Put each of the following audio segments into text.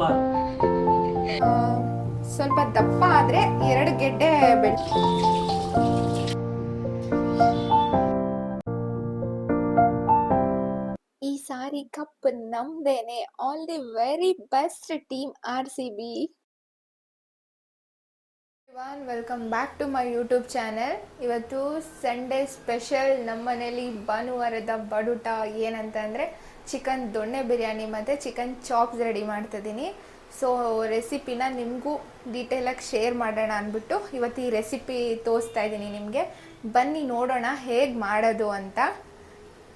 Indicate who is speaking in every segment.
Speaker 1: ದಪ್ಪ
Speaker 2: ಸ್ವಲ್ಪ ದಪ್ಪ ಆದ್ರೆ ಎರಡು ಗೆಡ್ಡೆ ಬೆಳ್ ಈ ಸಾರಿ cup ನಮ್ದೇನೆ. All the very best team R C B welcome back to my YouTube channel ಇವತ್ತು ಸಂಡೇ ಸ್ಪೆಷಲ್ ನಮ್ಮನೇಲಿ ಭಾನುವಾರದ ಬಡುಟ ಏನಂತ ಅಂದರೆ ಚಿಕನ್ ದೊಣ್ಣೆ ಬಿರಿಯಾನಿ ಮತ್ತು ಚಿಕನ್ ಚಾಪ್ಸ್ ರೆಡಿ ಮಾಡ್ತಿದ್ದೀನಿ. ಸೊ ರೆಸಿಪಿನ ನಿಮಗೂ ಡೀಟೇಲಾಗಿ ಶೇರ್ ಮಾಡೋಣ ಅಂದ್ಬಿಟ್ಟು ಇವತ್ತು ಈ ರೆಸಿಪಿ ತೋರಿಸ್ತಾ ಇದ್ದೀನಿ ನಿಮಗೆ. ಬನ್ನಿ ನೋಡೋಣ ಹೇಗೆ ಮಾಡೋದು ಅಂತ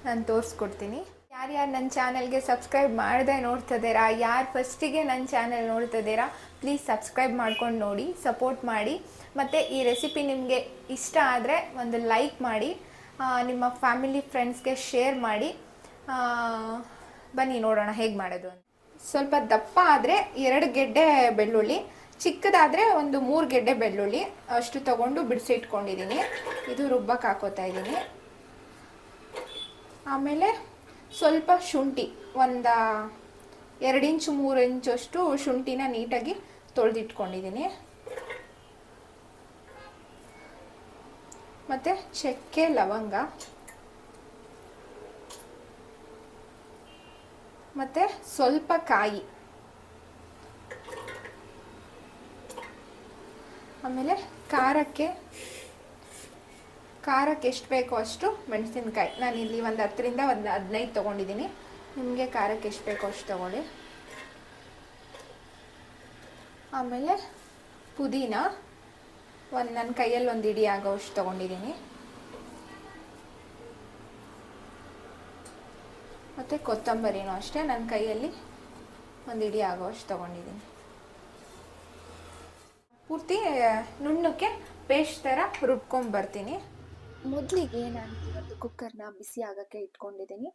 Speaker 2: ನಾನು ತೋರಿಸ್ಕೊಡ್ತೀನಿ. ಯಾರ್ಯಾರು ನನ್ನ ಚಾನಲ್ಗೆ ಸಬ್ಸ್ಕ್ರೈಬ್ ಮಾಡದೆ ನೋಡ್ತಿದ್ದೀರಾ, ಯಾರು ಫಸ್ಟಿಗೆ ನನ್ನ ಚಾನಲ್ ನೋಡ್ತಿದ್ದೀರಾ ಪ್ಲೀಸ್ ಸಬ್ಸ್ಕ್ರೈಬ್ ಮಾಡ್ಕೊಂಡು ನೋಡಿ ಸಪೋರ್ಟ್ ಮಾಡಿ. ಮತ್ತು ಈ ರೆಸಿಪಿ ನಿಮಗೆ ಇಷ್ಟ ಆದರೆ ಒಂದು ಲೈಕ್ ಮಾಡಿ ನಿಮ್ಮ ಫ್ಯಾಮಿಲಿ ಫ್ರೆಂಡ್ಸ್ಗೆ ಶೇರ್ ಮಾಡಿ. ಬನ್ನಿ ನೋಡೋಣ ಹೇಗೆ ಮಾಡೋದು ಅಂತ. ಸ್ವಲ್ಪ ದಪ್ಪ ಆದರೆ ಎರಡು ಗೆಡ್ಡೆ ಬೆಳ್ಳುಳ್ಳಿ, ಚಿಕ್ಕದಾದರೆ ಒಂದು ಮೂರು ಗೆಡ್ಡೆ ಬೆಳ್ಳುಳ್ಳಿ. ಅಷ್ಟು ತಗೊಂಡು ಬಿಡಿಸಿಟ್ಕೊಂಡಿದ್ದೀನಿ ಇದು ರುಬ್ಬಕ್ಕೆ ಹಾಕೋತಾ ಇದ್ದೀನಿ ಆಮೇಲೆ ಸ್ವಲ್ಪ ಶುಂಠಿ, ಒಂದು ಎರಡು ಇಂಚು, ಮೂರು ಇಂಚಷ್ಟು ಶುಂಠಿನ ನೀಟಾಗಿ ತೊಳೆದಿಟ್ಕೊಂಡಿದ್ದೀನಿ ಮತ್ತು ಚಕ್ಕೆ, ಲವಂಗ ಮತ್ತು ಸ್ವಲ್ಪ ಕಾಯಿ. ಆಮೇಲೆ ಖಾರಕ್ಕೆ ಖಾರಕ್ಕೆ ಎಷ್ಟು ಬೇಕೋ ಅಷ್ಟು ಮೆಣಸಿನ್ಕಾಯಿ. ನಾನು ಇಲ್ಲಿ ಒಂದು ಹತ್ತರಿಂದ ಒಂದು ಹದಿನೈದು ತೊಗೊಂಡಿದ್ದೀನಿ ನಿಮಗೆ ಖಾರಕ್ಕೆ ಎಷ್ಟು ಬೇಕೋ ಅಷ್ಟು ತೊಗೊಳ್ಳಿ. ಆಮೇಲೆ ಪುದೀನ. ಒಂದು ನನ್ನ ಕೈಯಲ್ಲಿ ಒಂದು ಇಡಿ ಆಗೋ ಅಷ್ಟು ತೊಗೊಂಡಿದ್ದೀನಿ ಮತ್ತು ಕೊತ್ತಂಬರಿನೂ ಅಷ್ಟೇ. ನನ್ನ ಕೈಯಲ್ಲಿ ಒಂದು ಇಡಿ ಆಗೋ ಅಷ್ಟು ತೊಗೊಂಡಿದ್ದೀನಿ. ಪೂರ್ತಿ ನುಣ್ಣಕ್ಕೆ ಪೇಸ್ಟ್ ಥರ ರುಬ್ಕೊಂಬರ್ತೀನಿ
Speaker 3: ಮೊದಲಿಗೆ ನಾನು ಇವತ್ತು ಕುಕ್ಕರ್ನ ಬಿಸಿ ಆಗೋಕ್ಕೆ ಇಟ್ಕೊಂಡಿದ್ದೀನಿ.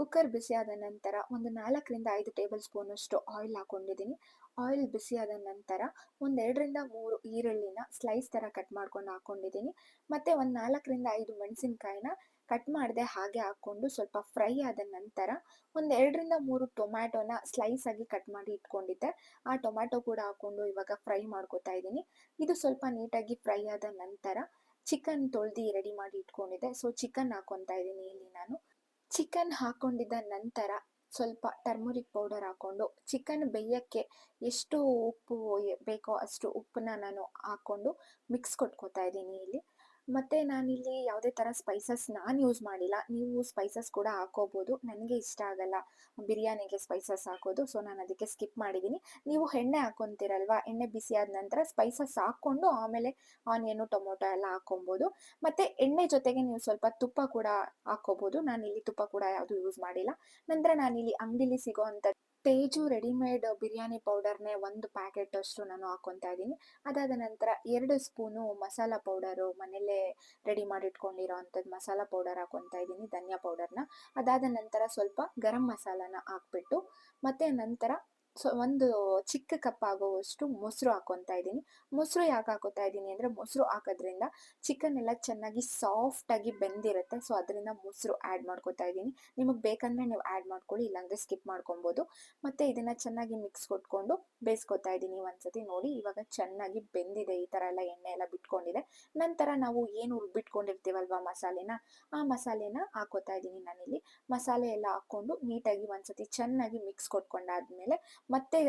Speaker 3: ಕುಕ್ಕರ್ ಬಿಸಿ ಆದ ನಂತರ ಒಂದು ನಾಲ್ಕರಿಂದ ಐದು ಟೇಬಲ್ ಸ್ಪೂನಷ್ಟು ಆಯಿಲ್ ಹಾಕೊಂಡಿದ್ದೀನಿ. ಆಯಿಲ್ ಬಿಸಿ ನಂತರ ಒಂದೆರಡರಿಂದ ಮೂರು ಈರುಳ್ಳಿನ ಸ್ಲೈಸ್ ಥರ ಕಟ್ ಮಾಡ್ಕೊಂಡು ಹಾಕೊಂಡಿದ್ದೀನಿ. ಮತ್ತು ಒಂದು ನಾಲ್ಕರಿಂದ ಐದು ಮೆಣಸಿನ್ಕಾಯಿನ ಕಟ್ ಮಾಡದೆ ಹಾಗೆ ಹಾಕ್ಕೊಂಡು ಸ್ವಲ್ಪ ಫ್ರೈ ಆದ ನಂತರ ಒಂದು ಎರಡರಿಂದ ಮೂರು ಟೊಮ್ಯಾಟೊನ ಸ್ಲೈಸ್ ಆಗಿ ಕಟ್ ಮಾಡಿ ಇಟ್ಕೊಂಡಿದ್ದೆ. ಆ ಟೊಮ್ಯಾಟೊ ಕೂಡ ಹಾಕ್ಕೊಂಡು ಇವಾಗ ಫ್ರೈ ಮಾಡ್ಕೊತಾ ಇದ್ದೀನಿ. ಇದು ಸ್ವಲ್ಪ ನೀಟಾಗಿ ಫ್ರೈ ಆದ ನಂತರ ಚಿಕನ್ ತೊಳ್ದು ರೆಡಿ ಮಾಡಿ ಇಟ್ಕೊಂಡಿದ್ದೆ. ಸೊ ಚಿಕನ್ ಹಾಕೊತಾ ಇದ್ದೀನಿ ಇಲ್ಲಿ ನಾನು. ಚಿಕನ್ ಹಾಕೊಂಡಿದ್ದ ನಂತರ ಸ್ವಲ್ಪ ಟರ್ಮರಿಕ್ ಪೌಡರ್ ಹಾಕ್ಕೊಂಡು ಚಿಕನ್ ಬೇಯಕ್ಕೆ ಎಷ್ಟು ಉಪ್ಪು ಬೇಕೋ ಅಷ್ಟು ಉಪ್ಪನ್ನ ನಾನು ಹಾಕ್ಕೊಂಡು ಮಿಕ್ಸ್ ಕೊಟ್ಕೋತಾ ಇದ್ದೀನಿ ಇಲ್ಲಿ. ಮತ್ತೆ ನಾನಿಲ್ಲಿ ಯಾವುದೇ ಥರ ಸ್ಪೈಸಸ್ ನಾನು ಯೂಸ್ ಮಾಡಿಲ್ಲ. ನೀವು ಸ್ಪೈಸಸ್ ಕೂಡ ಹಾಕೋಬೋದು. ನನಗೆ ಇಷ್ಟ ಆಗಲ್ಲ ಬಿರಿಯಾನಿಗೆ ಸ್ಪೈಸಸ್ ಹಾಕೋದು. ಸೊ ನಾನು ಅದಕ್ಕೆ ಸ್ಕಿಪ್ ಮಾಡಿದ್ದೀನಿ ನೀವು ಎಣ್ಣೆ ಹಾಕೊತೀರಲ್ವ? ಎಣ್ಣೆ ಬಿಸಿ ಆದ ನಂತರ ಸ್ಪೈಸಸ್ ಹಾಕ್ಕೊಂಡು ಆಮೇಲೆ ಆನಿಯನ್ನು ಟೊಮೊಟೊ ಎಲ್ಲ ಹಾಕೊಬೋದು ಮತ್ತೆ ಎಣ್ಣೆ ಜೊತೆಗೆ ನೀವು ಸ್ವಲ್ಪ ತುಪ್ಪ ಕೂಡ ಹಾಕ್ಕೋಬೋದು. ನಾನಿಲ್ಲಿ ತುಪ್ಪ ಕೂಡ ಯಾವುದು ಯೂಸ್ ಮಾಡಿಲ್ಲ. ನಂತರ ನಾನಿಲ್ಲಿ ಅಂಗಡಿಲಿ ಸಿಗೋವಂಥ ತೇಜು ರೆಡಿಮೇಡ್ ಬಿರಿಯಾನಿ ಪೌಡರ್ನೇ ಒಂದು ಪ್ಯಾಕೆಟ್ ಅಷ್ಟು ನಾನು ಹಾಕೊತಾ ಇದ್ದೀನಿ. ಅದಾದ ನಂತರ ಎರಡು ಸ್ಪೂನು ಮಸಾಲ ಪೌಡರು ಮನೆಯಲ್ಲೇ ರೆಡಿ ಮಾಡಿ ಇಟ್ಕೊಂಡಿರೋ ಅಂಥದ್ದು ಮಸಾಲ ಪೌಡರ್ ಹಾಕೊತಾ ಇದ್ದೀನಿ, ಧನಿಯಾ ಪೌಡರ್ನ. ಅದಾದ ನಂತರ ಸ್ವಲ್ಪ ಗರಂ ಮಸಾಲಾನ ಹಾಕ್ಬಿಟ್ಟು ಮತ್ತು ನಂತರ ಸೊ, ಒಂದು ಚಿಕ್ಕ ಕಪ್ ಆಗುವಷ್ಟು ಮೊಸರು ಹಾಕೊತಾ ಇದ್ದೀನಿ. ಮೊಸರು ಯಾಕೆ ಹಾಕೋತಾ ಇದ್ದೀನಿ ಅಂದರೆ, ಮೊಸರು ಹಾಕೋದ್ರಿಂದ ಚಿಕನ್ ಎಲ್ಲ ಚೆನ್ನಾಗಿ ಸಾಫ್ಟಾಗಿ ಬೆಂದಿರುತ್ತೆ. ಸೊ, ಅದರಿಂದ ಮೊಸರು ಆ್ಯಡ್ ಮಾಡ್ಕೊತಾ ಇದ್ದೀನಿ. ನಿಮಗೆ ಬೇಕಂದ್ರೆ ನೀವು ಆ್ಯಡ್ ಮಾಡ್ಕೊಳ್ಳಿ, ಇಲ್ಲಾಂದರೆ ಸ್ಕಿಪ್ ಮಾಡ್ಕೊಬೋದು ಮತ್ತೆ ಇದನ್ನು ಚೆನ್ನಾಗಿ ಮಿಕ್ಸ್ ಕೊಟ್ಕೊಂಡು ಬೇಯಿಸ್ಕೊತಾ ಇದ್ದೀನಿ ಒಂದ್ಸತಿ ನೋಡಿ. ಇವಾಗ ಚೆನ್ನಾಗಿ ಬೆಂದಿದೆ, ಈ ಥರ ಎಲ್ಲ ಎಣ್ಣೆ ಎಲ್ಲ ಬಿಟ್ಕೊಂಡಿದೆ. ನಂತರ ನಾವು ಏನು ರುಬ್ಬಿಟ್ಕೊಂಡಿರ್ತೀವಲ್ವಾ ಮಸಾಲೆನ? ಆ ಮಸಾಲೆನ ಹಾಕೋತಾ ಇದ್ದೀನಿ ನಾನಿಲ್ಲಿ. ಮಸಾಲೆ ಎಲ್ಲ ಹಾಕ್ಕೊಂಡು ನೀಟಾಗಿ ಒಂದ್ಸತಿ ಚೆನ್ನಾಗಿ ಮಿಕ್ಸ್ ಕೊಟ್ಕೊಂಡಾದ್ಮೇಲೆ ಮತ್ತೆ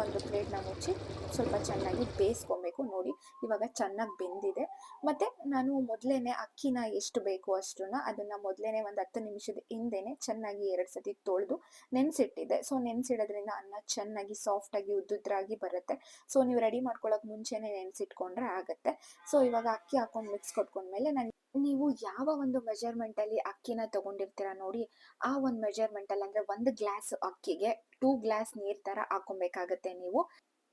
Speaker 3: ಒಂದು ಪ್ಲೇಟ್ನ ಮುಚ್ಚಿ ಸ್ವಲ್ಪ ಚೆನ್ನಾಗಿ ಬೇಯಿಸ್ಕೊಬೇಕು ನೋಡಿ. ಇವಾಗ ಚೆನ್ನಾಗಿ ಬೆಂದಿದೆ. ಮತ್ತೆ ನಾನು ಮೊದಲೇನೆ ಅಕ್ಕಿನ ಎಷ್ಟು ಬೇಕು ಅಷ್ಟನ್ನ ಅದನ್ನ ಮೊದಲೇನೆ ಒಂದು ಹತ್ತು ನಿಮಿಷದ ಹಿಂದೆನೆ ಚೆನ್ನಾಗಿ ಎರಡು ಸತಿ ತೊಳೆದು ನೆನೆಸಿಟ್ಟಿದ್ದೆ. ಸೊ ನೆನೆಸಿಡೋದ್ರಿಂದ ಅನ್ನ ಚೆನ್ನಾಗಿ ಸಾಫ್ಟಾಗಿ ಉದ್ದುದ್ರಾಗಿ ಬರುತ್ತೆ. ಸೊ ನೀವು ರೆಡಿ ಮಾಡ್ಕೊಳ್ಳೋಕೆ ಮುಂಚೆನೇ ನೆನೆಸಿಟ್ಕೊಂಡ್ರೆ ಆಗುತ್ತೆ. ಸೊ ಇವಾಗ ಅಕ್ಕಿ ಹಾಕೊಂಡು ಮಿಕ್ಸ್ ಕೊಟ್ಕೊಂಡ್ಮೇಲೆ ನಾನು ನೀವು ಯಾವ ಒಂದು ಮೆಜರ್ಮೆಂಟ್ ಅಲ್ಲಿ ಅಕ್ಕಿನ ತಗೊಂಡಿರ್ತೀರ ನೋಡಿ, ಆ ಒಂದು ಮೆಜರ್ಮೆಂಟ್ ಅಲ್ಲಿ ಅಂದ್ರೆ ಒಂದು ಗ್ಲಾಸ್ ಅಕ್ಕಿಗೆ ಟೂ ಗ್ಲಾಸ್ ನೀರ್ ತರ ಹಾಕೊಬೇಕಾಗತ್ತೆ ನೀವು.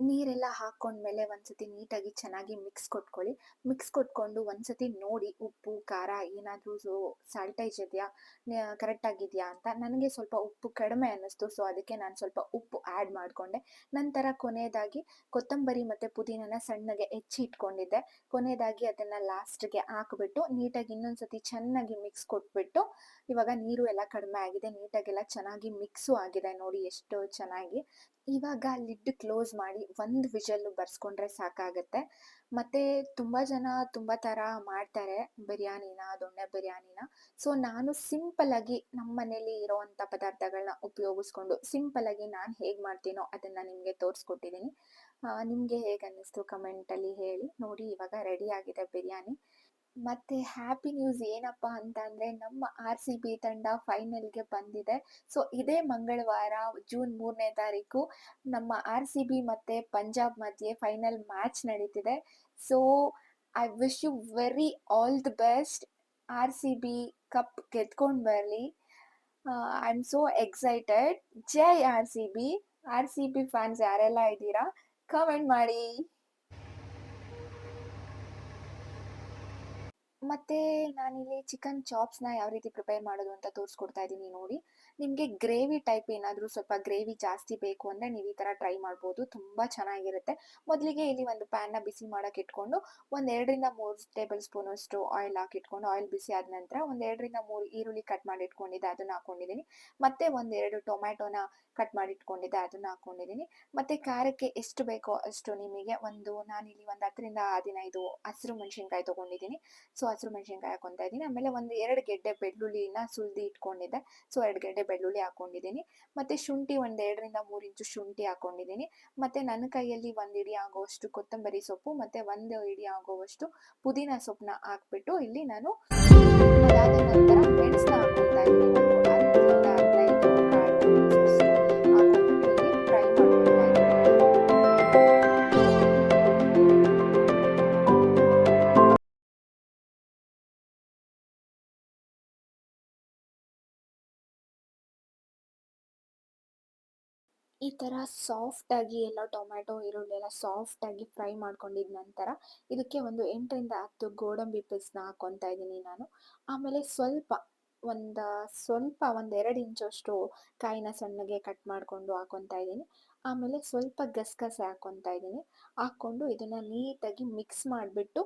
Speaker 3: ನೀರೆಲ್ಲ ಹಾಕೊಂಡ್ಮೇಲೆ ಒಂದ್ಸತಿ ನೀಟಾಗಿ ಚೆನ್ನಾಗಿ ಮಿಕ್ಸ್ ಕೊಟ್ಕೊಳ್ಳಿ. ಮಿಕ್ಸ್ ಕೊಟ್ಕೊಂಡು ಒಂದ್ಸತಿ ನೋಡಿ ಉಪ್ಪು, ಖಾರ ಏನಾದರೂ ಸಾಲ್ಟೇಜ್ ಇದೆಯಾ ಕರೆಕ್ಟ್ ಆಗಿದೆಯಾ ಅಂತ. ನನಗೆ ಸ್ವಲ್ಪ ಉಪ್ಪು ಕಡಿಮೆ ಅನ್ನಿಸ್ತು, ಸೊ ಅದಕ್ಕೆ ನಾನು ಸ್ವಲ್ಪ ಉಪ್ಪು ಆ್ಯಡ್ ಮಾಡಿಕೊಂಡೆ. ನಂತರ ಕೊನೆಯದಾಗಿ ಕೊತ್ತಂಬರಿ ಮತ್ತು ಪುದೀನನ ಸಣ್ಣಗೆ ಹೆಚ್ಚಿ ಇಟ್ಕೊಂಡಿದ್ದೆ. ಕೊನೆಯದಾಗಿ ಅದನ್ನು ಲಾಸ್ಟ್ಗೆ ಹಾಕಿಬಿಟ್ಟು ನೀಟಾಗಿ ಇನ್ನೊಂದ್ಸತಿ ಚೆನ್ನಾಗಿ ಮಿಕ್ಸ್ ಕೊಟ್ಬಿಟ್ಟು ಇವಾಗ ನೀರು ಎಲ್ಲ ಕಡಿಮೆ ಆಗಿದೆ. ನೀಟಾಗೆಲ್ಲ ಚೆನ್ನಾಗಿ ಮಿಕ್ಸು ಆಗಿದೆ ನೋಡಿ ಎಷ್ಟು ಚೆನ್ನಾಗಿ. ಇವಾಗ ಲಿಡ್ ಕ್ಲೋಸ್ ಮಾಡಿ ಒಂದು ವಿಷಲ್ಲು ಬರ್ಸ್ಕೊಂಡ್ರೆ ಸಾಕಾಗತ್ತೆ. ಮತ್ತೆ ತುಂಬ ಜನ ತುಂಬ ಥರ ಮಾಡ್ತಾರೆ ಬಿರಿಯಾನಿನ, ದೊಣ್ಣೆ ಬಿರಿಯಾನಿನ. ಸೊ ನಾನು ಸಿಂಪಲ್ ಆಗಿ ನಮ್ಮ ಮನೇಲಿ ಇರೋವಂಥ ಪದಾರ್ಥಗಳನ್ನ ಉಪಯೋಗಿಸ್ಕೊಂಡು ಸಿಂಪಲ್ ಆಗಿ ನಾನು ಹೇಗೆ ಮಾಡ್ತೀನೋ ಅದನ್ನ ನಿಮಗೆ ತೋರಿಸ್ಕೊಟ್ಟಿದ್ದೀನಿ ನಿಮಗೆ ಹೇಗೆ ಅನ್ನಿಸ್ತು ಕಮೆಂಟಲ್ಲಿ ಹೇಳಿ. ನೋಡಿ, ಇವಾಗ ರೆಡಿ ಆಗಿದೆ ಬಿರಿಯಾನಿ. ಮತ್ತೆ ಹ್ಯಾಪಿ ನ್ಯೂಸ್ ಏನಪ್ಪಾ ಅಂತ ಅಂದ್ರೆ ನಮ್ಮ ಆರ್ ಸಿ ಬಿ ತಂಡ ಫೈನಲ್ಗೆ ಬಂದಿದೆ. ಸೊ ಇದೇ ಮಂಗಳವಾರ ಜೂನ್ ಮೂರನೇ ತಾರೀಕು ನಮ್ಮ ಆರ್ ಸಿ ಬಿ ಮತ್ತೆ ಪಂಜಾಬ್ ಮಧ್ಯೆ ಫೈನಲ್ ಮ್ಯಾಚ್ ನಡೀತಿದೆ. So I wish you very all the best R C B cup ಗೆದ್ಕೊಂಡು ಬರಲಿ. I am so excited Jai R C B R C B fans ಯಾರೆಲ್ಲ ಇದ್ದೀರಾ? ಕಮೆಂಟ್ ಮಾಡಿ. ಮತ್ತೆ ನಾನಿಲ್ಲಿ ಚಿಕನ್ ಚಾಪ್ಸ್ನ ಯಾವ ರೀತಿ ಪ್ರಿಪೇರ್ ಮಾಡೋದು ಅಂತ ತೋರಿಸ್ಕೊಡ್ತಾ ಇದ್ದೀನಿ ನೋಡಿ. ನಿಮಗೆ ಗ್ರೇವಿ ಟೈಪ್ ಏನಾದರೂ ಸ್ವಲ್ಪ ಗ್ರೇವಿ ಜಾಸ್ತಿ ಬೇಕು ಅಂದರೆ ನೀವು ಈ ಥರ ಟ್ರೈ ಮಾಡ್ಬೋದು, ತುಂಬ ಚೆನ್ನಾಗಿರುತ್ತೆ. ಮೊದಲಿಗೆ ಇಲ್ಲಿ ಒಂದು ಪ್ಯಾನ್ನ ಬಿಸಿ ಮಾಡೋಕೆ ಇಟ್ಕೊಂಡು ಒಂದು ಎರಡರಿಂದ ಮೂರು ಟೇಬಲ್ ಸ್ಪೂನಷ್ಟು ಆಯಿಲ್ ಹಾಕಿಟ್ಕೊಂಡು ಆಯಿಲ್ ಬಿಸಿ ಆದ ನಂತರ ಒಂದು ಎರಡರಿಂದ ಮೂರು ಈರುಳ್ಳಿ ಕಟ್ ಮಾಡಿ ಇಟ್ಕೊಂಡಿದ್ದೆ, ಅದನ್ನು ಹಾಕೊಂಡಿದ್ದೀನಿ ಮತ್ತೆ ಒಂದೆರಡು ಟೊಮ್ಯಾಟೊನ ಕಟ್ ಮಾಡಿ ಇಟ್ಕೊಂಡಿದ್ದೆ, ಅದನ್ನು ಹಾಕೊಂಡಿದ್ದೀನಿ ಮತ್ತೆ ಖಾರಕ್ಕೆ ಎಷ್ಟು ಬೇಕೋ ಅಷ್ಟು ನಿಮಗೆ ಒಂದು ನಾನಿಲ್ಲಿ ಒಂದು ಹತ್ತರಿಂದ ಹದಿನೈದು ಹಸಿರು ಮೆಣಸಿನ್ಕಾಯಿ ತೊಗೊಂಡಿದ್ದೀನಿ ಸೊ ಹಸಿರು ಮೆಣಸಿನ್ಕಾಯಿ ಹಾಕೊತಾ ಇದ್ದೀನಿ ಆಮೇಲೆ ಒಂದು ಎರಡು ಗೆಡ್ಡೆ ಬೆಳ್ಳುಳ್ಳಿನ ಸುಲಿದು ಇಟ್ಕೊಂಡಿದ್ದೆ. ಸೊ ಎರಡು ಗೆಡ್ಡೆ ಬೆಳ್ಳುಳ್ಳಿ ಹಾಕೊಂಡಿದ್ದೀನಿ. ಮತ್ತೆ ಶುಂಠಿ ಒಂದು ಎರಡರಿಂದ ಮೂರು ಇಂಚು ಶುಂಠಿ ಹಾಕೊಂಡಿದ್ದೀನಿ. ಮತ್ತೆ ನನ್ನ ಕೈಯಲ್ಲಿ ಒಂದು ಇಡಿ ಆಗುವಷ್ಟು ಕೊತ್ತಂಬರಿ ಸೊಪ್ಪು, ಮತ್ತೆ ಒಂದು ಇಡಿ ಆಗುವಷ್ಟು ಪುದೀನ ಸೊಪ್ಪನ್ನ ಹಾಕ್ಬಿಟ್ಟು ಇಲ್ಲಿ ನಾನು ಅದಾದ ನಂತರ ಈ ಥರ ಸಾಫ್ಟಾಗಿ ಎಲ್ಲ ಟೊಮ್ಯಾಟೊ, ಈರುಳ್ಳಿ ಎಲ್ಲ ಸಾಫ್ಟಾಗಿ ಫ್ರೈ ಮಾಡ್ಕೊಂಡಿದ ನಂತರ ಇದಕ್ಕೆ ಒಂದು ಎಂಟರಿಂದ ಹತ್ತು ಗೋಡಂಬಿ ಪೀಸ್ನ ಹಾಕ್ಕೊತಾ ಇದ್ದೀನಿ ನಾನು. ಆಮೇಲೆ ಸ್ವಲ್ಪ ಒಂದು, ಸ್ವಲ್ಪ ಒಂದೆರಡು ಇಂಚಷ್ಟು ಕಾಯಿನ ಸಣ್ಣಗೆ ಕಟ್ ಮಾಡಿಕೊಂಡು ಹಾಕೊತಾ ಇದ್ದೀನಿ. ಆಮೇಲೆ ಸ್ವಲ್ಪ ಗಸಗಸೆ ಹಾಕ್ಕೊತಾ ಇದ್ದೀನಿ. ಹಾಕ್ಕೊಂಡು ಇದನ್ನು ನೀಟಾಗಿ ಮಿಕ್ಸ್ ಮಾಡಿಬಿಟ್ಟು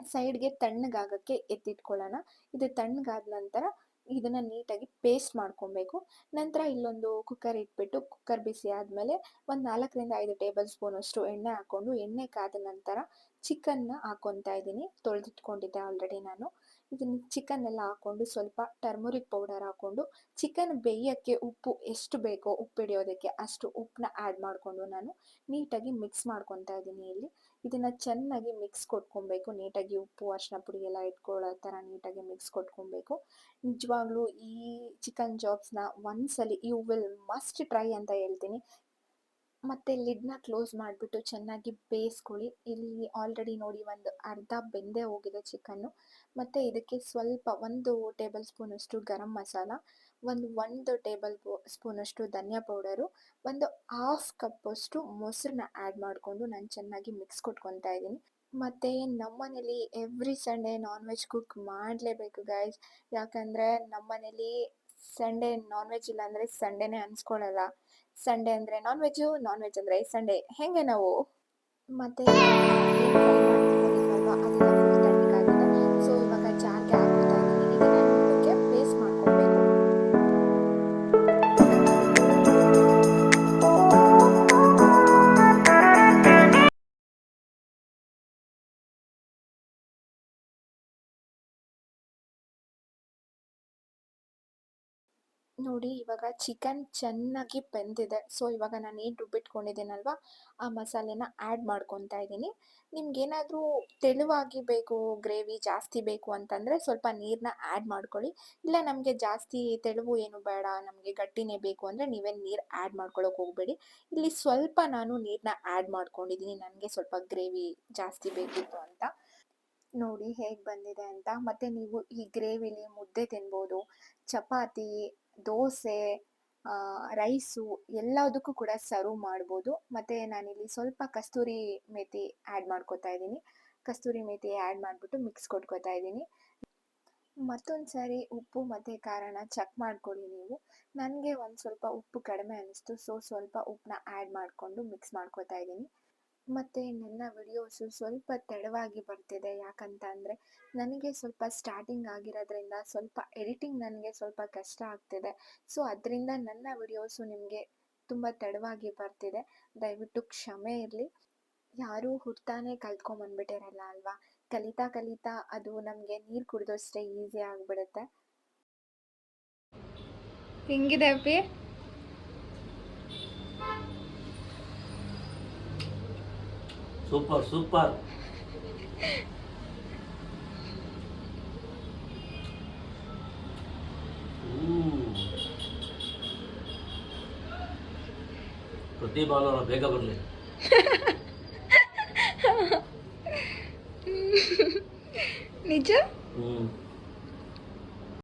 Speaker 3: ಸೈಡ್ಗೆ ತಣ್ಣಗಾಗಕ್ಕೆ ಎತ್ತಿಟ್ಕೊಳ್ಳೋಣ. ಇದು ತಣ್ಣಗಾದ ನಂತರ ಇದನ್ನ ನೀಟಾಗಿ ಪೇಸ್ಟ್ ಮಾಡ್ಕೊಬೇಕು. ನಂತರ ಇಲ್ಲೊಂದು ಕುಕ್ಕರ್ ಇಟ್ಬಿಟ್ಟು ಕುಕ್ಕರ್ ಬಿಸಿ ಆದಮೇಲೆ ಒಂದು ನಾಲ್ಕರಿಂದ ಐದು ಟೇಬಲ್ ಸ್ಪೂನ್ ಅಷ್ಟು ಎಣ್ಣೆ ಹಾಕ್ಕೊಂಡು, ಎಣ್ಣೆ ಕಾದ ನಂತರ ಚಿಕನ್ನ ಹಾಕ್ಕೊತಾ ಇದ್ದೀನಿ. ತೊಳೆದಿಟ್ಕೊಂಡಿದ್ದೆ ಆಲ್ರೆಡಿ ನಾನು. ಇದನ್ನ ಚಿಕನ್ ಎಲ್ಲ ಹಾಕ್ಕೊಂಡು ಸ್ವಲ್ಪ ಟರ್ಮರಿಕ್ ಪೌಡರ್ ಹಾಕ್ಕೊಂಡು ಚಿಕನ್ ಬೇಯೋಕ್ಕೆ ಉಪ್ಪು ಎಷ್ಟು ಬೇಕೋ ಉಪ್ಪು ಹಿಡಿಯೋದಕ್ಕೆ ಅಷ್ಟು ಉಪ್ಪನ್ನ ಆ್ಯಡ್ ಮಾಡಿಕೊಂಡು ನಾನು ನೀಟಾಗಿ ಮಿಕ್ಸ್ ಮಾಡ್ಕೊತಾ ಇದ್ದೀನಿ ಇಲ್ಲಿ. ಇದನ್ನು ಚೆನ್ನಾಗಿ ಮಿಕ್ಸ್ ಕೊಟ್ಕೊಬೇಕು. ನೀಟಾಗಿ ಉಪ್ಪು ಅರ್ಶಿನ ಪುಡಿ ಎಲ್ಲ ಇಟ್ಕೊಳ್ಳೋ ಥರ ನೀಟಾಗಿ ಮಿಕ್ಸ್ ಕೊಟ್ಕೊಬೇಕು. ನಿಜವಾಗ್ಲೂ ಈ ಚಿಕನ್ ಜಾಬ್ಸ್ನ ಒಂದ್ಸಲಿ ಯು ವಿಲ್ ಮಸ್ಟ್ ಟ್ರೈ ಅಂತ ಹೇಳ್ತೀನಿ. ಮತ್ತು ಲಿಡ್ನ ಕ್ಲೋಸ್ ಮಾಡಿಬಿಟ್ಟು ಚೆನ್ನಾಗಿ ಬೇಯಿಸ್ಕೊಳ್ಳಿ. ಇಲ್ಲಿ ಆಲ್ರೆಡಿ ನೋಡಿ ಒಂದು ಅರ್ಧ ಬೆಂದೇ ಹೋಗಿದೆ ಚಿಕನ್ನು ಮತ್ತು ಇದಕ್ಕೆ ಸ್ವಲ್ಪ ಒಂದು ಟೇಬಲ್ ಸ್ಪೂನಷ್ಟು ಗರಂ ಮಸಾಲ. ಒಂದು ಒಂದು ಟೇಬಲ್ ಸ್ಪೂನಷ್ಟು ಧನಿಯಾ ಪೌಡರು, ಒಂದು ಹಾಫ್ ಕಪ್ಪಷ್ಟು ಮೊಸರನ್ನ ಆ್ಯಡ್ ಮಾಡಿಕೊಂಡು ನಾನು ಚೆನ್ನಾಗಿ ಮಿಕ್ಸ್ ಕೊಟ್ಕೊತಾ ಇದ್ದೀನಿ. ಮತ್ತು ನಮ್ಮನೇಲಿ every Sunday non veg cook ಮಾಡಲೇಬೇಕು ಗೈಸ್ ಯಾಕಂದರೆ ನಮ್ಮನೇಲಿ ಸಂಡೇ ನಾನ್ ವೆಜ್ ಇಲ್ಲ ಅಂದರೆ ಸಂಡೇನೇ ಅನ್ಸ್ಕೊಳ್ಳಲ್ಲ ಸಂಡೇ ಅಂದರೆ ನಾನ್ ವೆಜ್ಜು ನಾನ್ ವೆಜ್ ಅಂದರೆ ಸಂಡೇ. ಹೇಗೆ ನಾವು? ಮತ್ತು ನೋಡಿ ಇವಾಗ ಚಿಕನ್ ಚೆನ್ನಾಗಿ ಬೆಂದಿದೆ. ಸೊ ಇವಾಗ ನಾನು ಏನು ರುಬ್ಬಿಟ್ಕೊಂಡಿದ್ದೀನಲ್ವ ಆ ಮಸಾಲೆನ ಆ್ಯಡ್ ಮಾಡ್ಕೊತಾ ಇದ್ದೀನಿ. ನಿಮ್ಗೇನಾದರೂ ತೆಳುವಾಗಿ ಬೇಕು ಗ್ರೇವಿ ಜಾಸ್ತಿ ಬೇಕು ಅಂತಂದರೆ ಸ್ವಲ್ಪ ನೀರನ್ನ ಆ್ಯಡ್ ಮಾಡ್ಕೊಳ್ಳಿ. ಇಲ್ಲ ನಮಗೆ ಜಾಸ್ತಿ ತೆಳುವು ಏನು ಬೇಡ, ನಮಗೆ ಗಟ್ಟಿನೇ ಬೇಕು ಅಂದರೆ ನೀವೇನು ನೀರು ಆ್ಯಡ್ ಮಾಡ್ಕೊಳ್ಳೋಕೆ ಹೋಗಬೇಡಿ. ಇಲ್ಲಿ ಸ್ವಲ್ಪ ನಾನು ನೀರನ್ನ ಆ್ಯಡ್ ಮಾಡ್ಕೊಂಡಿದ್ದೀನಿ, ನನಗೆ ಸ್ವಲ್ಪ ಗ್ರೇವಿ ಜಾಸ್ತಿ ಬೇಕಿತ್ತು ಅಂತ. ನೋಡಿ ಹೇಗೆ ಬಂದಿದೆ ಅಂತ. ಮತ್ತು ನೀವು ಈ ಗ್ರೇವಿಲಿ ಮುದ್ದೆ ತಿನ್ಬೋದು, ಚಪಾತಿ ದೋಸೆ ರೈಸು ಎಲ್ಲದಕ್ಕೂ ಕೂಡ ಸರ್ವ್ ಮಾಡ್ಬೋದು. ಮತ್ತು ನಾನಿಲ್ಲಿ ಸ್ವಲ್ಪ ಕಸ್ತೂರಿ ಮೇಥಿ ಆ್ಯಡ್ ಮಾಡ್ಕೋತಾ ಇದ್ದೀನಿ. ಕಸ್ತೂರಿ ಮೇಥಿ ಆ್ಯಡ್ ಮಾಡಿಬಿಟ್ಟು ಮಿಕ್ಸ್ ಕೊಟ್ಕೋತಾ ಇದ್ದೀನಿ. ಮತ್ತೊಂದು ಸಾರಿ ಉಪ್ಪು ಮತ್ತು ಖಾರನ ಚೆಕ್ ಮಾಡ್ಕೊಳ್ಳಿ ನೀವು. ನನಗೆ ಒಂದು ಸ್ವಲ್ಪ ಉಪ್ಪು ಕಡಿಮೆ ಅನ್ನಿಸ್ತು ಸೊ ಸ್ವಲ್ಪ ಉಪ್ಪನ್ನ ಆ್ಯಡ್ ಮಾಡಿಕೊಂಡು ಮಿಕ್ಸ್ ಮಾಡ್ಕೋತಾ ಇದ್ದೀನಿ. ಮತ್ತು ನನ್ನ ವಿಡಿಯೋಸು ಸ್ವಲ್ಪ ತಡವಾಗಿ ಬರ್ತಿದೆ. ಯಾಕಂತ ಅಂದರೆ ನನಗೆ ಸ್ವಲ್ಪ ಸ್ಟಾರ್ಟಿಂಗ್ ಆಗಿರೋದ್ರಿಂದ ಸ್ವಲ್ಪ ಎಡಿಟಿಂಗ್ ನನಗೆ ಸ್ವಲ್ಪ ಕಷ್ಟ ಆಗ್ತಿದೆ. ಸೊ, ಅದರಿಂದ ನನ್ನ ವಿಡಿಯೋಸು ನಿಮಗೆ ತುಂಬ ತಡವಾಗಿ ಬರ್ತಿದೆ. ದಯವಿಟ್ಟು ಕ್ಷಮೆ ಇರಲಿ. ಯಾರೂ ಹುಡ್ತಾನೆ ಕಲ್ತ್ಕೊಂಬಂದ್ಬಿಟ್ಟಿರಲ್ಲ ಅಲ್ವಾ? ಕಲಿತಾ ಕಲಿತಾ ಅದು ನಮಗೆ ನೀರು ಕುಡಿದಷ್ಟೇ ಈಸಿ ಆಗಿಬಿಡುತ್ತೆ.
Speaker 2: ಹೆಂಗಿದೆ ಅಪ್ಪಿ?
Speaker 1: ಸೂಪರ್ ಸೂಪರ್ ಪ್ರತಿ ಭಾನುವಾರ ಬೇಗ ಬರಲಿ.